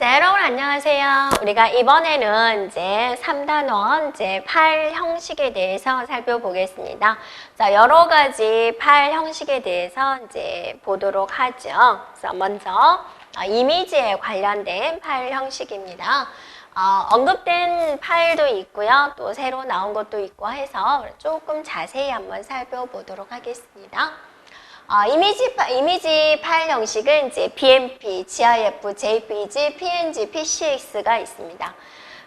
자, 여러분 안녕하세요. 우리가 이번에는 이제 3단원 이제 팔 형식에 대해서 살펴보겠습니다. 자, 여러 가지 팔 형식에 대해서 이제 보도록 하죠. 그래서 먼저 어, 이미지에 관련된 팔 형식입니다. 어, 언급된 파일도 있고요. 또 새로 나온 것도 있고 해서 조금 자세히 한번 살펴보도록 하겠습니다. 어, 이미지, 파, 이미지 파일 형식은 이제 BMP, GIF, JPG, PNG, PCX가 있습니다.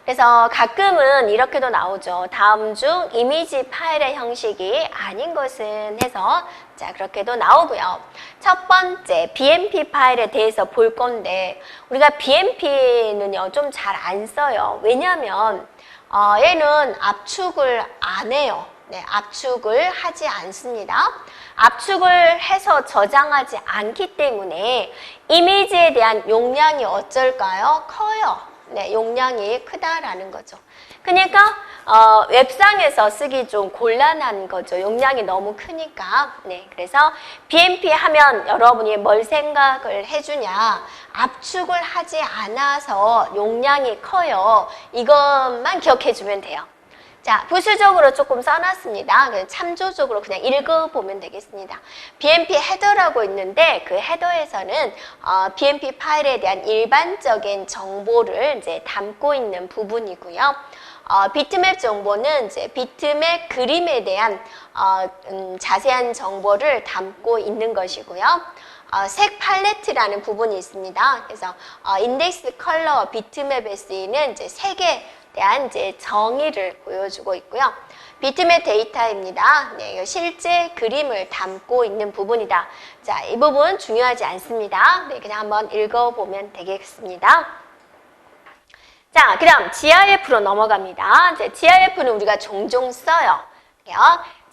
그래서 가끔은 이렇게도 나오죠. 다음 중 이미지 파일의 형식이 아닌 것은 해서 자 그렇게도 나오고요. 첫 번째 BMP 파일에 대해서 볼 건데 우리가 BMP는요 좀 잘 안 써요. 왜냐하면 어, 얘는 압축을 안 해요. 네, 압축을 하지 않습니다. 압축을 해서 저장하지 않기 때문에 이미지에 대한 용량이 어쩔까요? 커요. 네, 용량이 크다라는 거죠. 그러니까 어, 웹상에서 쓰기 좀 곤란한 거죠. 용량이 너무 크니까. 네, 그래서 BMP 하면 여러분이 뭘 생각을 해주냐? 압축을 하지 않아서 용량이 커요. 이것만 기억해주면 돼요. 자, 부수적으로 조금 써놨습니다. 그냥 참조적으로 그냥 읽어보면 되겠습니다. BMP 헤더라고 있는데 그 헤더에서는 어, BMP 파일에 대한 일반적인 정보를 이제 담고 있는 부분이고요. 어, 비트맵 정보는 이제 비트맵 그림에 대한 어, 음, 자세한 정보를 담고 있는 것이고요. 어, 색 팔레트라는 부분이 있습니다. 그래서 어, 인덱스 컬러 비트맵에 쓰이는 이제 색의 대한 이제 정의를 보여주고 있고요. 비트맵 데이터입니다. 네, 실제 그림을 담고 있는 부분이다. 자, 이 부분 중요하지 않습니다. 네, 그냥 한번 읽어보면 되겠습니다. 자, 그럼 GIF로 넘어갑니다. 이제 GIF는 우리가 종종 써요.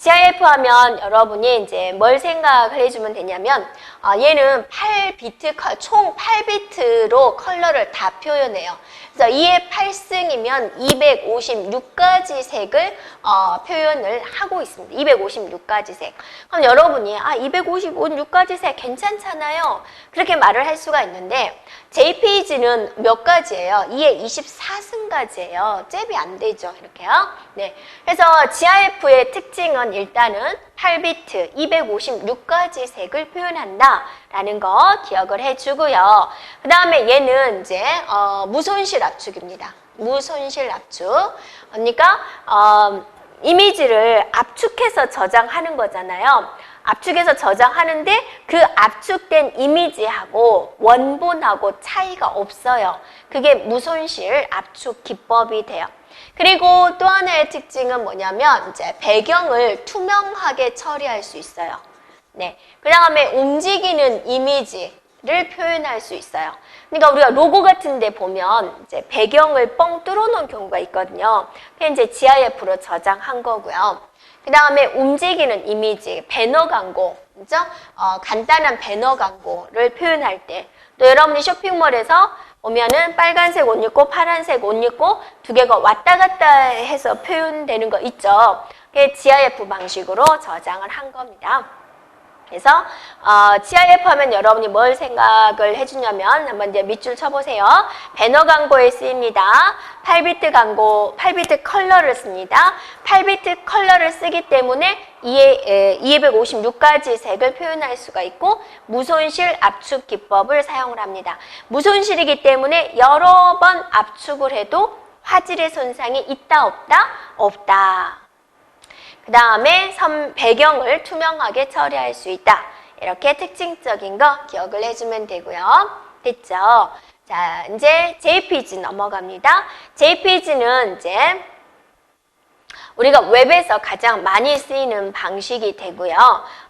GIF 하면 여러분이 이제 뭘 생각을 해주면 되냐면 어, 얘는 8비트 총 8비트로 컬러를 다 표현해요. 그래서 2의 8승이면 256가지 색을 어, 표현을 하고 있습니다. 256가지 색. 그럼 여러분이 아 256가지 색 괜찮잖아요. 그렇게 말을 할 수가 있는데 JPG는 몇 가지예요? 2의 24승까지예요. 잽이 안 되죠. 이렇게요. 네. 그래서 GIF의 특징은 일단은 8비트 256가지 색을 표현한다 라는 거 기억을 해주고요. 그 다음에 얘는 이제 어, 무손실 압축입니다. 무손실 압축. 그러니까 어, 이미지를 압축해서 저장하는 거잖아요. 압축해서 저장하는데 그 압축된 이미지하고 원본하고 차이가 없어요. 그게 무손실 압축 기법이 돼요. 그리고 또 하나의 특징은 뭐냐면 이제 배경을 투명하게 처리할 수 있어요. 네. 그 다음에 움직이는 이미지를 표현할 수 있어요. 그러니까 우리가 로고 같은 데 보면 이제 배경을 뻥 뚫어 놓은 경우가 있거든요. 그게 이제 GIF로 저장한 거고요. 그 다음에 움직이는 이미지, 배너 광고, 그죠? 어, 간단한 배너 광고를 표현할 때, 또 여러분이 쇼핑몰에서 오면은 빨간색 옷 입고 파란색 옷 입고 두 개가 왔다 갔다 해서 표현되는 거 있죠. 그게 GIF 방식으로 저장을 한 겁니다. 그래서 어, GIF 하면 여러분이 뭘 생각을 해주냐면 한번 이제 밑줄 쳐보세요. 배너 광고에 쓰입니다. 8비트 광고, 8비트 컬러를 씁니다. 8비트 컬러를 쓰기 때문에 2에, 256가지 색을 표현할 수가 있고 무손실 압축 기법을 사용을 합니다. 무손실이기 때문에 여러 번 압축을 해도 화질의 손상이 있다 없다? 없다. 그 다음에 배경을 투명하게 처리할 수 있다. 이렇게 특징적인 거 기억을 해주면 되고요. 됐죠? 자, 이제 JPG 넘어갑니다. JPG는 이제 우리가 웹에서 가장 많이 쓰이는 방식이 되고요.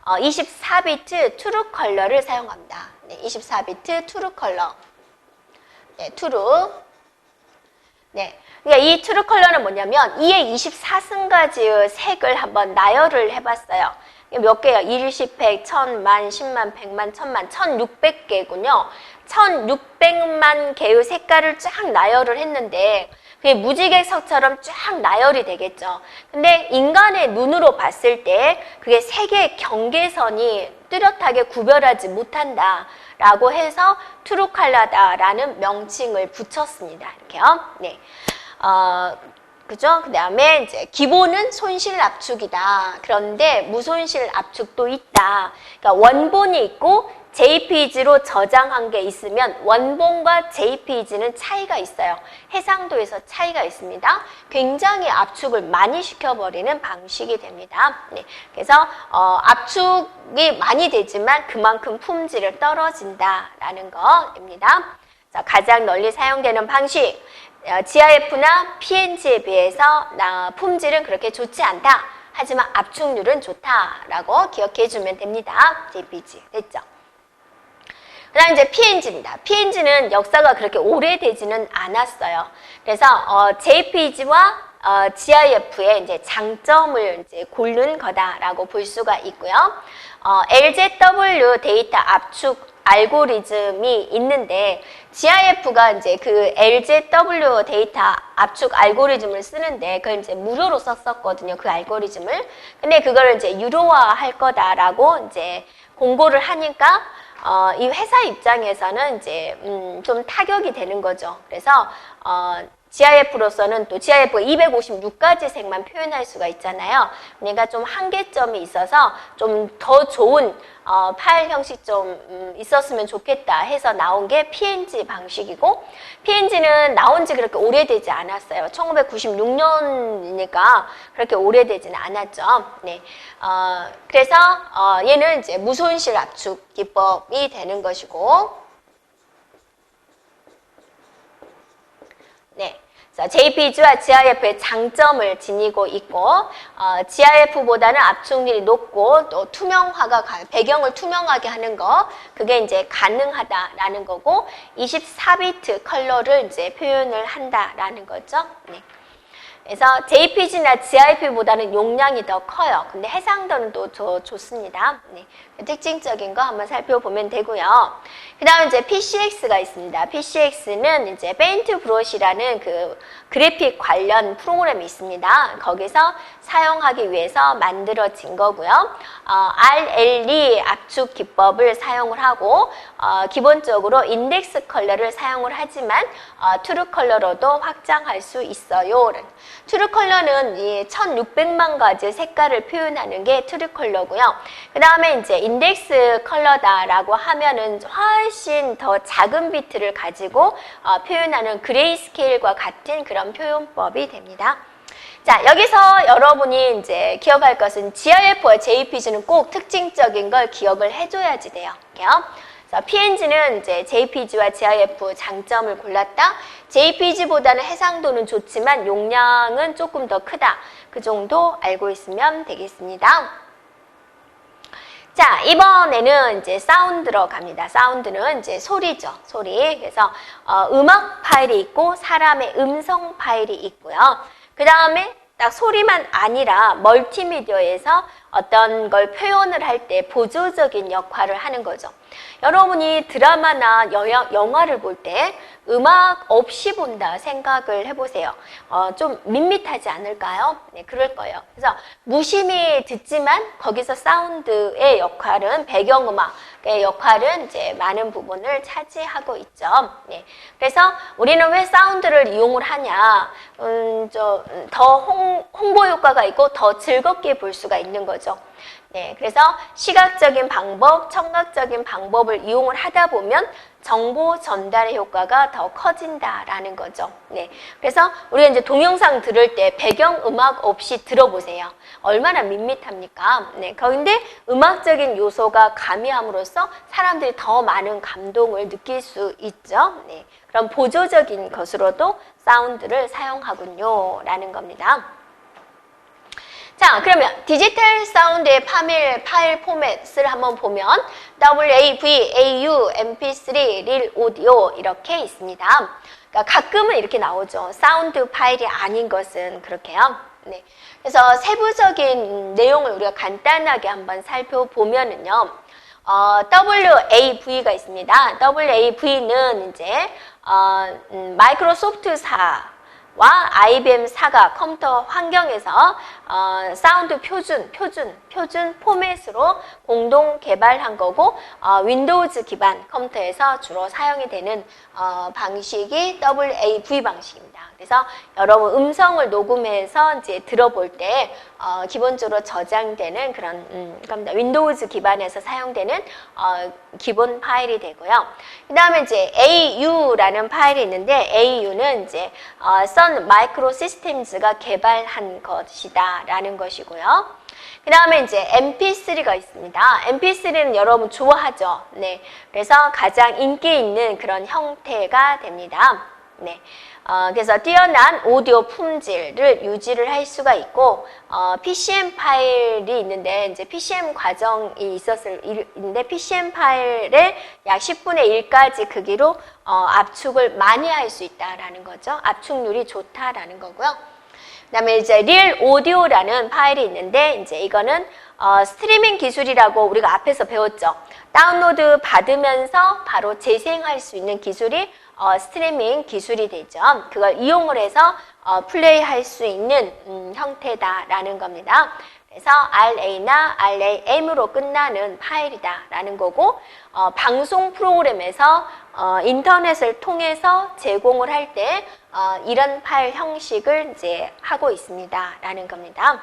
어, 24비트 트루 컬러를 사용합니다. 네, 24비트 트루 컬러. 네, 트루. 네. 그러니까 이 트루 컬러는 뭐냐면 2의 24승가지의 색을 한번 나열을 해봤어요. 몇 개요? 1, 10백, 1000, 만, 10만, 100만, 1000만, 1600개군요. 1600만 개의 색깔을 쫙 나열을 했는데 그게 무지개석처럼 쫙 나열이 되겠죠. 근데 인간의 눈으로 봤을 때 그게 색의 경계선이 뚜렷하게 구별하지 못한다. 라고 해서 트루칼라다라는 명칭을 붙였습니다. 이렇게요. 네. 어, 그죠? 그 다음에 이제 기본은 손실 압축이다. 그런데 무손실 압축도 있다. 그러니까 원본이 있고 JPG로 저장한 게 있으면 원본과 JPG는 차이가 있어요. 해상도에서 차이가 있습니다. 굉장히 압축을 많이 시켜버리는 방식이 됩니다. 네. 그래서 어, 압축이 많이 되지만 그만큼 품질을 떨어진다라는 거입니다. 자, 가장 널리 사용되는 방식. 어, GIF나 PNG에 비해서 나 품질은 그렇게 좋지 않다. 하지만 압축률은 좋다라고 기억해 주면 됩니다. JPG. 됐죠? 그 다음 이제 PNG입니다. PNG는 역사가 그렇게 오래되지는 않았어요. 그래서 어, JPG와 어, GIF의 이제 장점을 이제 고른 거다라고 볼 수가 있고요. 어, LZW 데이터 압축 알고리즘이 있는데 GIF가 이제 그 LZW 데이터 압축 알고리즘을 쓰는데 그걸 이제 무료로 썼었거든요. 그 알고리즘을. 근데 그거를 이제 유료화 할 거다라고 이제 공고를 하니까 어, 이 회사 입장에서는 이제 음, 좀 타격이 되는 거죠. 그래서 어, GIF로서는 또 GIF 256가지 색만 표현할 수가 있잖아요. 그러니까 좀 한계점이 있어서 좀 더 좋은 어, 파일 형식 좀 음, 있었으면 좋겠다 해서 나온 게 PNG 방식이고 PNG는 나온 지 그렇게 오래되지 않았어요. 1996년이니까 그렇게 오래되지는 않았죠. 네. 어, 그래서 어, 얘는 이제 무손실 압축 기법이 되는 것이고 네. 자, JPG와 GIF의 장점을 지니고 있고 어, GIF보다는 압축률이 높고 또 투명화가 가, 배경을 투명하게 하는 거 그게 이제 가능하다라는 거고 24비트 컬러를 이제 표현을 한다라는 거죠. 네. 그래서 JPG나 GIF보다는 용량이 더 커요. 근데 해상도는 또 더 좋습니다. 네. 특징적인 거 한번 살펴보면 되고요. 그 다음 이제 PCX가 있습니다. PCX는 이제 페인트 브러쉬라는 그 그래픽 관련 프로그램이 있습니다. 거기서 사용하기 위해서 만들어진 거고요. 어, RLE 압축 기법을 사용을 하고 어, 기본적으로 인덱스 컬러를 사용을 하지만 어, 트루 컬러로도 확장할 수 있어요. 트루 컬러는 이 1600만 가지 색깔을 표현하는 게 트루 컬러고요. 그 다음에 이제 인덱스 컬러다라고 하면은 훨씬 더 작은 비트를 가지고 어, 표현하는 그레이 스케일과 같은 그런 표현법이 됩니다. 자, 여기서 여러분이 이제 기억할 것은 GIF와 JPG는 꼭 특징적인 걸 기억을 해줘야지 돼요. 이렇게요. 자, PNG는 이제 JPG와 GIF 장점을 골랐다. JPG보다는 해상도는 좋지만 용량은 조금 더 크다. 그 정도 알고 있으면 되겠습니다. 자, 이번에는 이제 사운드로 갑니다. 사운드는 이제 소리죠. 소리. 그래서 어, 음악 파일이 있고 사람의 음성 파일이 있고요. 그 다음에 딱 소리만 아니라 멀티미디어에서 어떤 걸 표현을 할 때 보조적인 역할을 하는 거죠. 여러분이 드라마나 여, 영화를 볼 때 음악 없이 본다 생각을 해보세요. 어, 좀 밋밋하지 않을까요? 네, 그럴 거예요. 그래서 무심히 듣지만 거기서 사운드의 역할은 배경음악의 역할은 이제 많은 부분을 차지하고 있죠. 네, 그래서 우리는 왜 사운드를 이용을 하냐? 음, 저더 홍보 효과가 있고 더 즐겁게 볼 수가 있는 거죠. 네, 그래서 시각적인 방법, 청각적인 방법을 이용을 하다 보면 정보 전달의 효과가 더 커진다라는 거죠. 네, 그래서 우리가 이제 동영상 들을 때 배경 음악 없이 들어보세요. 얼마나 밋밋합니까? 네, 그런데 음악적인 요소가 가미함으로써 사람들이 더 많은 감동을 느낄 수 있죠. 네, 그럼 보조적인 것으로도 사운드를 사용하군요. 라는 겁니다. 자, 그러면 디지털 사운드의 파밀 파일 포맷을 한번 보면 WAV, AU, MP3, 릴 오디오 이렇게 있습니다. 그러니까 가끔은 이렇게 나오죠. 사운드 파일이 아닌 것은 그렇게요. 네. 그래서 세부적인 내용을 우리가 간단하게 한번 살펴보면은요. 어, WAV가 있습니다. WAV는 이제 어, 음, 마이크로소프트사 IBM 사가 컴퓨터 환경에서 어, 사운드 표준, 표준, 표준 포맷으로 공동 개발한 거고 어, 윈도우즈 기반 컴퓨터에서 주로 사용이 되는 어, 방식이 WAV 방식입니다. 그래서 여러분 음성을 녹음해서 이제 들어볼 때 어, 기본적으로 저장되는 그런 음, 겁니다. 윈도우즈 기반에서 사용되는 어, 기본 파일이 되고요. 그 다음에 이제 AU라는 파일이 있는데 AU는 이제 어, Sun Micro Systems가 개발한 것이다라는 것이고요. 그 다음에 이제 MP3가 있습니다. MP3는 여러분 좋아하죠. 네. 그래서 가장 인기 있는 그런 형태가 됩니다. 네. 어, 그래서 뛰어난 오디오 품질을 유지를 할 수가 있고 어, PCM 파일이 있는데 이제 PCM 과정이 있었을 있는데 PCM 파일의 약 10분의 1까지 크기로 어, 압축을 많이 할 수 있다라는 거죠. 압축률이 좋다라는 거고요. 그다음에 이제 릴 오디오라는 파일이 있는데 이제 이거는 어, 스트리밍 기술이라고 우리가 앞에서 배웠죠. 다운로드 받으면서 바로 재생할 수 있는 기술이 어, 스트리밍 기술이 되죠. 그걸 이용을 해서 어, 플레이할 수 있는 음, 형태다라는 겁니다. 그래서 RA나 RAM으로 끝나는 파일이다라는 거고 어, 방송 프로그램에서 어, 인터넷을 통해서 제공을 할때 어, 이런 파일 형식을 이제 하고 있습니다라는 겁니다.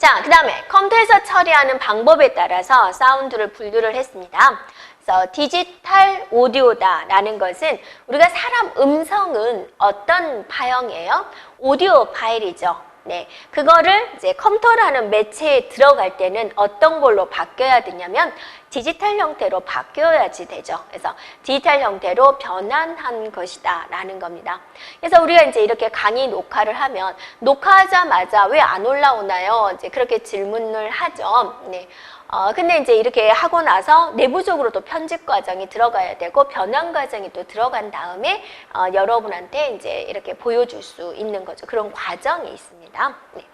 자, 그 다음에 컴퓨터에서 처리하는 방법에 따라서 사운드를 분류를 했습니다. 그래서 디지털 오디오다라는 것은 우리가 사람 음성은 어떤 파형이에요? 오디오 파일이죠. 네, 그거를 이제 컴퓨터라는 매체에 들어갈 때는 어떤 걸로 바뀌어야 되냐면 디지털 형태로 바뀌어야지 되죠. 그래서 디지털 형태로 변환한 것이다 라는 겁니다. 그래서 우리가 이제 이렇게 강의 녹화를 하면 녹화하자마자 왜 안 올라오나요? 이제 그렇게 질문을 하죠. 네. 어, 근데 이제 이렇게 하고 나서 내부적으로 또 편집 과정이 들어가야 되고 변환 과정이 또 들어간 다음에 어, 여러분한테 이제 이렇게 보여줄 수 있는 거죠. 그런 과정이 있습니다. 네.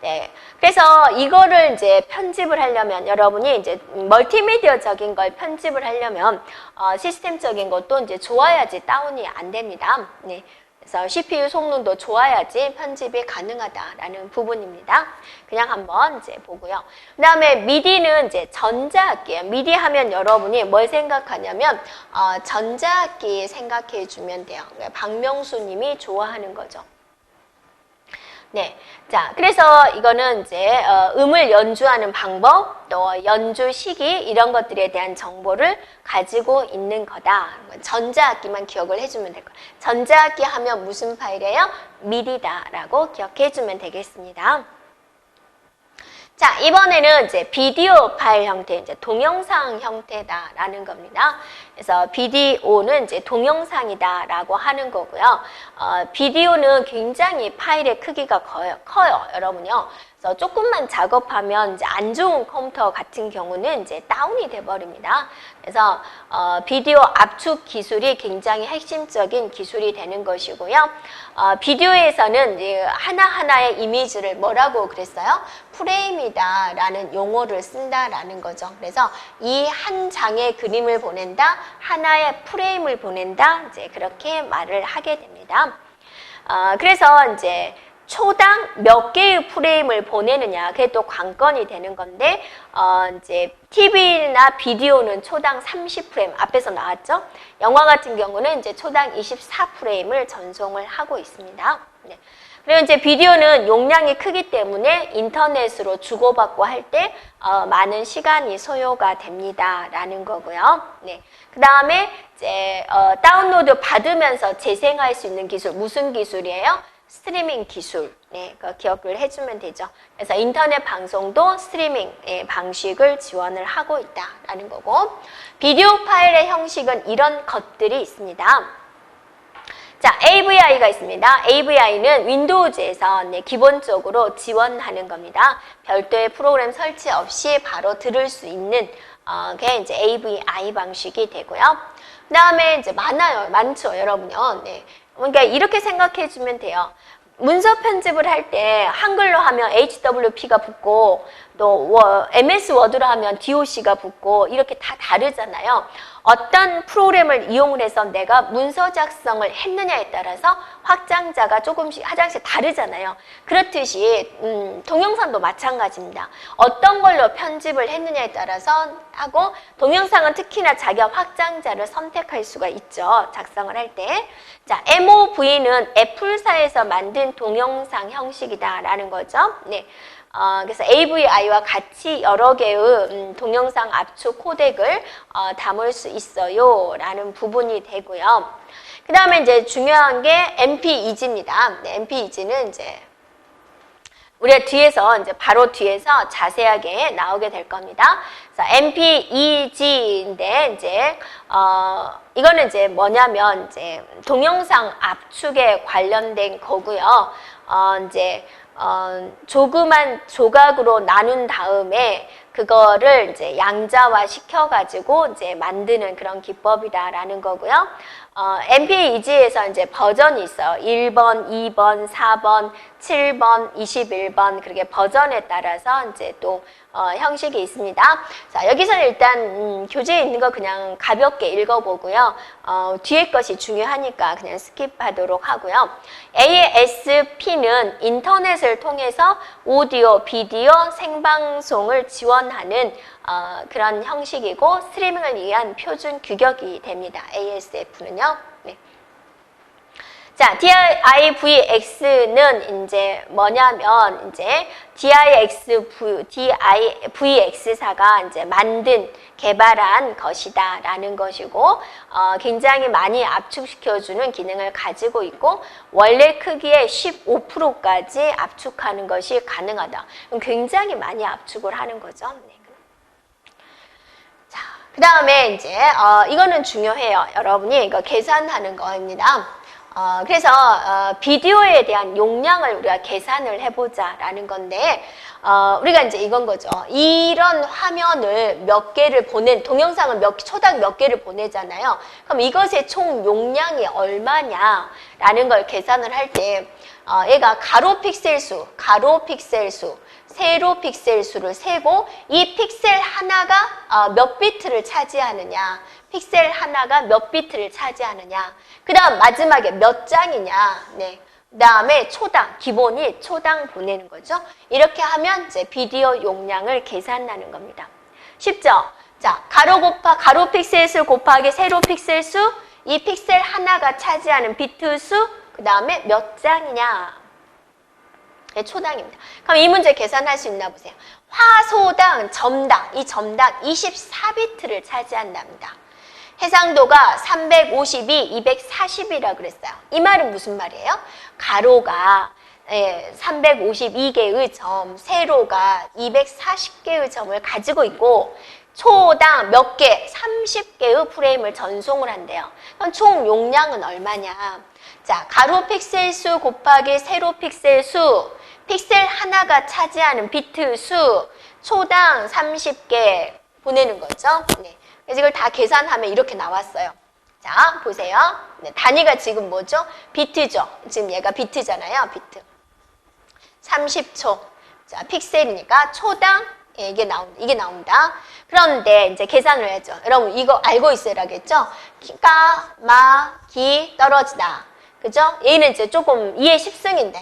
네. 그래서 이거를 이제 편집을 하려면 여러분이 이제 멀티미디어적인 걸 편집을 하려면 어, 시스템적인 것도 이제 좋아야지 다운이 안 됩니다. 네. 그래서 CPU 성능도 좋아야지 편집이 가능하다라는 부분입니다. 그냥 한번 이제 보고요. 그 다음에 미디는 이제 전자악기예요. 미디 하면 여러분이 뭘 생각하냐면 어, 전자악기 생각해 주면 돼요. 그러니까 박명수 님이 좋아하는 거죠. 네. 자, 그래서 이거는 이제 어, 음을 연주하는 방법, 또 연주 시기 이런 것들에 대한 정보를 가지고 있는 거다. 전자악기만 기억을 해주면 될 거예요. 전자악기 하면 무슨 파일이에요? 미디다라고 기억해 주면 되겠습니다. 자, 이번에는 이제 비디오 파일 형태, 이제 동영상 형태다라는 겁니다. 그래서 비디오는 이제 동영상이다라고 하는 거고요. 어, 비디오는 굉장히 파일의 크기가 커요, 커요, 여러분요. 그래서 조금만 작업하면 이제 안 좋은 컴퓨터 같은 경우는 이제 다운이 돼 버립니다. 그래서 어, 비디오 압축 기술이 굉장히 핵심적인 기술이 되는 것이고요. 어, 비디오에서는 하나하나의 이미지를 뭐라고 그랬어요? 프레임이다 라는 용어를 쓴다 라는 거죠. 그래서 이 한 장의 그림을 보낸다, 하나의 프레임을 보낸다, 이제 그렇게 말을 하게 됩니다. 어, 그래서 이제 초당 몇 개의 프레임을 보내느냐 그게 또 관건이 되는 건데 어 이제 TV나 비디오는 초당 30프레임 앞에서 나왔죠. 영화 같은 경우는 이제 초당 24프레임을 전송을 하고 있습니다. 네. 그리고 이제 비디오는 용량이 크기 때문에 인터넷으로 주고받고 할때 어, 많은 시간이 소요가 됩니다라는 거고요. 네. 그 다음에 이제 어, 다운로드 받으면서 재생할 수 있는 기술 무슨 기술이에요? 스트리밍 기술, 네, 그 기억을 해주면 되죠. 그래서 인터넷 방송도 스트리밍 예, 방식을 지원을 하고 있다라는 거고, 비디오 파일의 형식은 이런 것들이 있습니다. 자, AVI가 있습니다. AVI는 윈도우즈에서 네, 기본적으로 지원하는 겁니다. 별도의 프로그램 설치 없이 바로 들을 수 있는 어, 게 이제 AVI 방식이 되고요. 그 다음에 이제 많아요. 많죠, 여러분요. 네. 그러니까 이렇게 생각해 주면 돼요. 문서 편집을 할 때 한글로 하면 HWP가 붙고 또 워- MS 워드로 하면 DOC가 붙고 이렇게 다 다르잖아요. 어떤 프로그램을 이용을 해서 내가 문서 작성을 했느냐에 따라서 확장자가 조금씩 화장씩 다르잖아요. 그렇듯이 음, 동영상도 마찬가지입니다. 어떤 걸로 편집을 했느냐에 따라서 하고 동영상은 특히나 자기가 확장자를 선택할 수가 있죠. 작성을 할 때. 자, MOV는 애플사에서 만든 동영상 형식이다라는 거죠. 네. 어, 그래서 AVI와 같이 여러 개의 음, 동영상 압축 코덱을 어, 담을 수 있어요. 라는 부분이 되고요. 그 다음에 이제 중요한 게 MP2G입니다. 네, MP2G는 이제 우리가 뒤에서 이제 바로 뒤에서 자세하게 나오게 될 겁니다. 그래서 MP2G인데 이제 어 이거는 이제 뭐냐면 이제 동영상 압축에 관련된 거고요. 어 이제 어 조그만 조각으로 나눈 다음에 그거를 이제 양자화 시켜가지고 이제 만드는 그런 기법이다라는 거고요. 어, MP2G에서 이제 버전이 있어요. 1번, 2번, 4번, 7번, 21번 그렇게 버전에 따라서 이제 또 어, 형식이 있습니다. 자 여기서는 일단 음, 교재에 있는 거 그냥 가볍게 읽어보고요. 어, 뒤에 것이 중요하니까 그냥 스킵하도록 하고요. ASP는 인터넷을 통해서 오디오, 비디오, 생방송을 지원하는 어, 그런 형식이고 스트리밍을 위한 표준 규격이 됩니다. ASF는요. 네. 자, DIVX는 이제 뭐냐면 이제 DIXV, DIVX사가 이제 만든 개발한 것이다라는 것이고 어, 굉장히 많이 압축시켜주는 기능을 가지고 있고 원래 크기의 15%까지 압축하는 것이 가능하다. 그럼 굉장히 많이 압축을 하는 거죠. 네. 자, 그 다음에 이제 어, 이거는 중요해요. 여러분이 이거 계산하는 거입니다. 어, 그래서 어, 비디오에 대한 용량을 우리가 계산을 해보자라는 건데 어, 우리가 이제 이건 거죠. 이런 화면을 몇 개를 보낸 동영상을 몇 초당 몇 개를 보내잖아요. 그럼 이것의 총 용량이 얼마냐라는 걸 계산을 할때 어, 얘가 가로 픽셀 수, 가로 픽셀 수, 세로 픽셀 수를 세고 이 픽셀 하나가 어, 몇 비트를 차지하느냐 픽셀 하나가 몇 비트를 차지하느냐 그 다음 마지막에 몇 장이냐 네. 그 다음에 초당 기본이 초당 보내는 거죠 이렇게 하면 이제 비디오 용량을 계산하는 겁니다 쉽죠 자 가로 곱하 가로 픽셀 수 곱하기 세로 픽셀 수 이 픽셀 하나가 차지하는 비트 수 그 다음에 몇 장이냐 네, 초당입니다. 그럼 이 문제 계산할 수 있나 보세요. 화소당, 점당, 이 점당 24비트를 차지한답니다. 해상도가 352, 240이라 그랬어요. 이 말은 무슨 말이에요? 가로가 예, 352개의 점, 세로가 240개의 점을 가지고 있고 초당 몇 개? 30개의 프레임을 전송을 한대요. 그럼 총 용량은 얼마냐? 자, 가로 픽셀 수 곱하기 세로 픽셀 수, 픽셀 하나가 차지하는 비트 수, 초당 30개 보내는 거죠. 네. 이걸 다 계산하면 이렇게 나왔어요. 자, 보세요. 네, 단위가 지금 뭐죠? 비트죠. 지금 얘가 비트잖아요. 비트. 30초. 자, 픽셀이니까 초당 예, 이게 나옵니다. 이게 나옵니다. 그런데 이제 계산을 해죠. 여러분 이거 알고 있어야겠죠? 가, 마, 기 떨어지다. 그죠? 얘는 이제 조금 2의 10승인데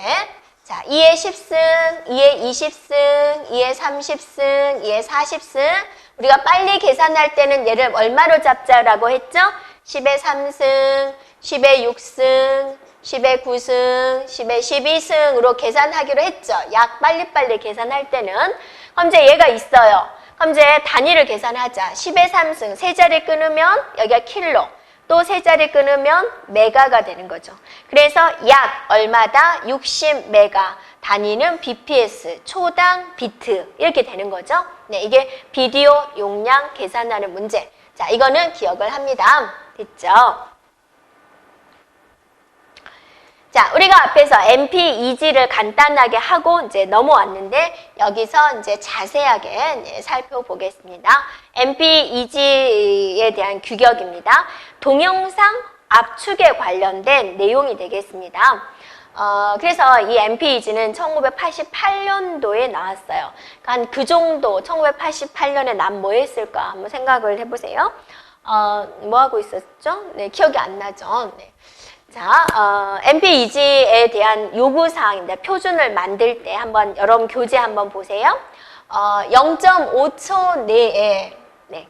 자, 2의 10승, 2의 20승, 2의 30승, 2의 40승 우리가 빨리 계산할 때는 얘를 얼마로 잡자라고 했죠? 10의 3승, 10의 6승, 10의 9승, 10의 12승으로 계산하기로 했죠. 약 빨리빨리 계산할 때는. 그럼 이제 얘가 있어요. 그럼 이제 단위를 계산하자. 10의 3승, 세 자리 끊으면 여기가 킬로. 또 세 자리 끊으면 메가가 되는 거죠. 그래서 약 얼마다 60 메가. 단위는 bps, 초당 비트 이렇게 되는 거죠. 네, 이게 비디오 용량 계산하는 문제. 자, 이거는 기억을 합니다. 됐죠? 자, 우리가 앞에서 MP2G를 간단하게 하고 이제 넘어왔는데 여기서 이제 자세하게 이제 살펴보겠습니다. MP2G에 대한 규격입니다. 동영상 압축에 관련된 내용이 되겠습니다. 어, 그래서 이 MPEG는 1988년도에 나왔어요. 한그 정도 1988년에 난 뭐 했을까 한번 생각을 해보세요. 어, 뭐 하고 있었죠? 네, 기억이 안 나죠. 네. 자, 어, MPEG에 대한 요구 사항입니다. 표준을 만들 때 한번 여러분 교재 한번 보세요. 어, 0.5초 내에 네.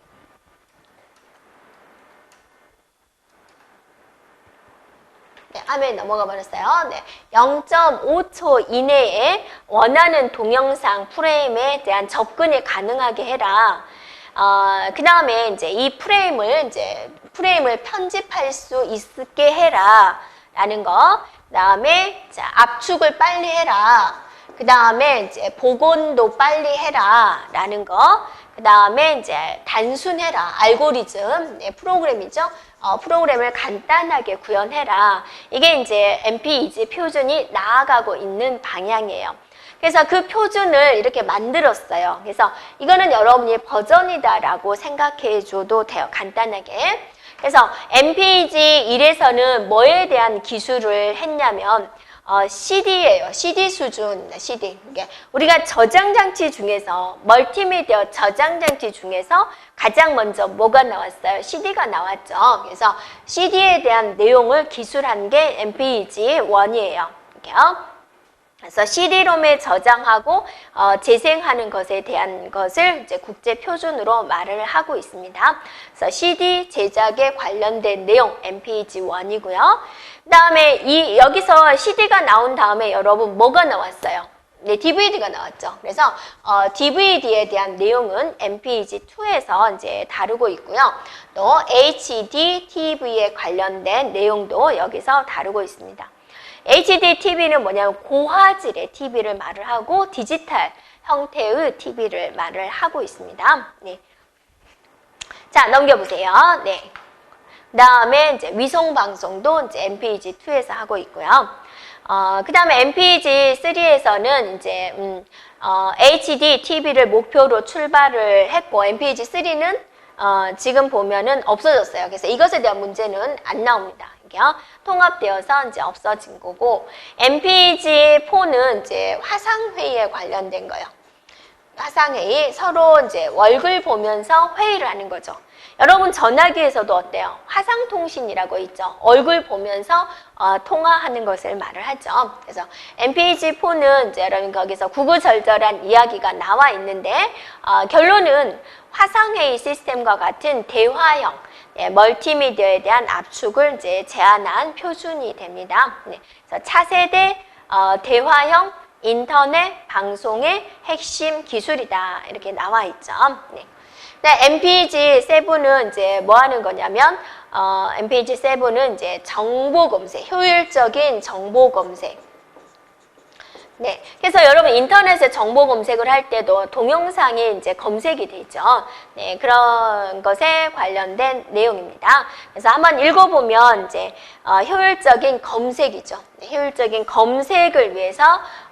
네, 화면에 넘어가 버렸어요. 네, 0.5초 이내에 원하는 동영상 프레임에 대한 접근이 가능하게 해라. 어, 그 다음에 이제 이 프레임을 이제 프레임을 편집할 수 있게 해라. 라는 거. 그 다음에 자, 압축을 빨리 해라. 그 다음에 이제 복원도 빨리 해라. 라는 거. 그 다음에 이제 단순해라. 알고리즘, 네, 프로그램이죠. 어, 프로그램을 간단하게 구현해라. 이게 이제 MPEG 표준이 나아가고 있는 방향이에요. 그래서 그 표준을 이렇게 만들었어요. 그래서 이거는 여러분이 버전이다라고 생각해 줘도 돼요. 간단하게. 그래서 MPEG 1에서는 뭐에 대한 기술을 했냐면 어, CD예요. CD 수준, CD. 이게 우리가 저장 장치 중에서 멀티미디어 저장 장치 중에서 가장 먼저 뭐가 나왔어요? CD가 나왔죠. 그래서 CD에 대한 내용을 기술한 게 MPEG 1이에요. 이렇게요. 그래서 CD롬에 저장하고 어, 재생하는 것에 대한 것을 이제 국제 표준으로 말을 하고 있습니다. 그래서 CD 제작에 관련된 내용 MPEG 1이고요. 그다음에 이 여기서 CD가 나온 다음에 여러분 뭐가 나왔어요? 네, DVD가 나왔죠. 그래서 어, DVD에 대한 내용은 MPEG 2에서 이제 다루고 있고요. 또 HD TV에 관련된 내용도 여기서 다루고 있습니다. HD TV는 뭐냐면 고화질의 TV를 말을 하고 디지털 형태의 TV를 말을 하고 있습니다. 네. 자, 넘겨보세요. 네. 그 다음에 이제 위성 방송도 이제 MPEG2에서 하고 있고요. 어, 그 다음에 MPEG3에서는 이제, 음, 어, HD TV를 목표로 출발을 했고, MPEG3는 어, 지금 보면은 없어졌어요. 그래서 이것에 대한 문제는 안 나옵니다. 이게요. 통합되어서 이제 없어진 거고, MPEG4는 이제 화상회의에 관련된 거예요. 화상회의, 서로 이제 월글 보면서 회의를 하는 거죠. 여러분 전화기에서도 어때요? 화상통신이라고 있죠. 얼굴 보면서 어, 통화하는 것을 말을 하죠. 그래서 MPG4는 이제 여러분 거기서 구구절절한 이야기가 나와 있는데 어, 결론은 화상회의 시스템과 같은 대화형 예, 멀티미디어에 대한 압축을 이제 제한한 표준이 됩니다. 네, 그래서 차세대 어, 대화형 인터넷 방송의 핵심 기술이다 이렇게 나와 있죠. 네. 네, MPG7은 이제 뭐 하는 거냐면, 어, MPG7은 이제 정보 검색, 효율적인 정보 검색. 네. 그래서 여러분 인터넷에 정보 검색을 할 때도 동영상이 이제 검색이 되죠. 네. 그런 것에 관련된 내용입니다. 그래서 한번 읽어보면 이제 어, 효율적인 검색이죠. 네, 효율적인 검색을 위해서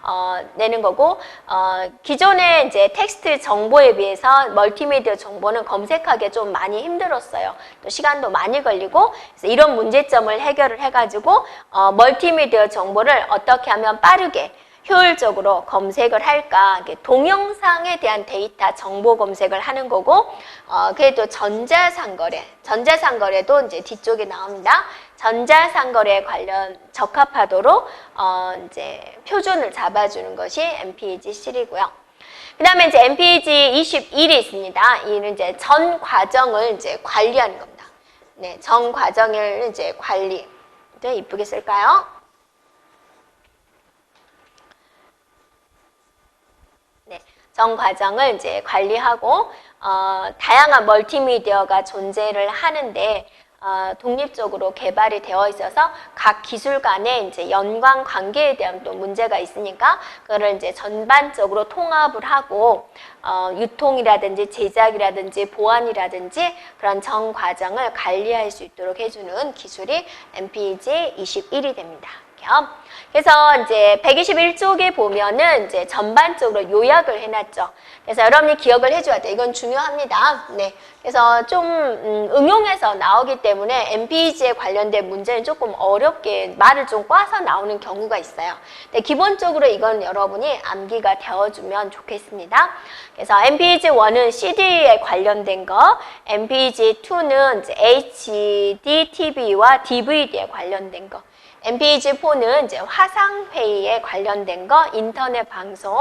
어, 내는 거고 어, 기존의 이제 텍스트 정보에 비해서 멀티미디어 정보는 검색하기 좀 많이 힘들었어요. 또 시간도 많이 걸리고 이런 문제점을 해결을 해가지고 어, 멀티미디어 정보를 어떻게 하면 빠르게 효율적으로 검색을 할까? 동영상에 대한 데이터 정보 검색을 하는 거고, 어, 그래도 전자상거래, 전자상거래도 이제 뒤쪽에 나옵니다. 전자상거래 관련 적합하도록 어, 이제 표준을 잡아주는 것이 MPEG 7이고요. 그 다음에 이제 MPEG 21이 있습니다. 이는 이제 전 과정을 이제 관리하는 겁니다. 네, 전 과정을 이제 관리. 좀 이쁘게 쓸까요? 전 과정을 이제 관리하고 어, 다양한 멀티미디어가 존재를 하는데 어, 독립적으로 개발이 되어 있어서 각 기술 간의 이제 연관 관계에 대한 또 문제가 있으니까 그거를 이제 전반적으로 통합을 하고 어, 유통이라든지 제작이라든지 보안이라든지 그런 전 과정을 관리할 수 있도록 해주는 기술이 MPG 21이 됩니다. 겸. 그래서 이제 121쪽에 보면은 이제 전반적으로 요약을 해놨죠. 그래서 여러분이 기억을 해줘야 돼. 이건 중요합니다. 네. 그래서 좀 음, 응용해서 나오기 때문에 MPG에 관련된 문제는 조금 어렵게 말을 좀 꽈서 나오는 경우가 있어요. 근데 기본적으로 이건 여러분이 암기가 되어주면 좋겠습니다. 그래서 MPG 1은 CD에 관련된 거, MPG 2는 HD, TV와 DVD에 관련된 거. MPG4는 이제 화상회의에 관련된 거, 인터넷 방송,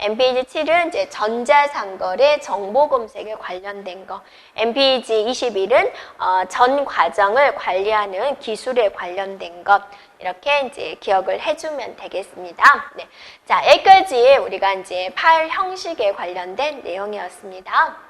MPG7은 이제 전자상거래 정보 검색에 관련된 거, MPG21은 어, 전 과정을 관리하는 기술에 관련된 것, 이렇게 이제 기억을 해주면 되겠습니다. 네. 자, 여기까지 우리가 이제 파일 형식에 관련된 내용이었습니다.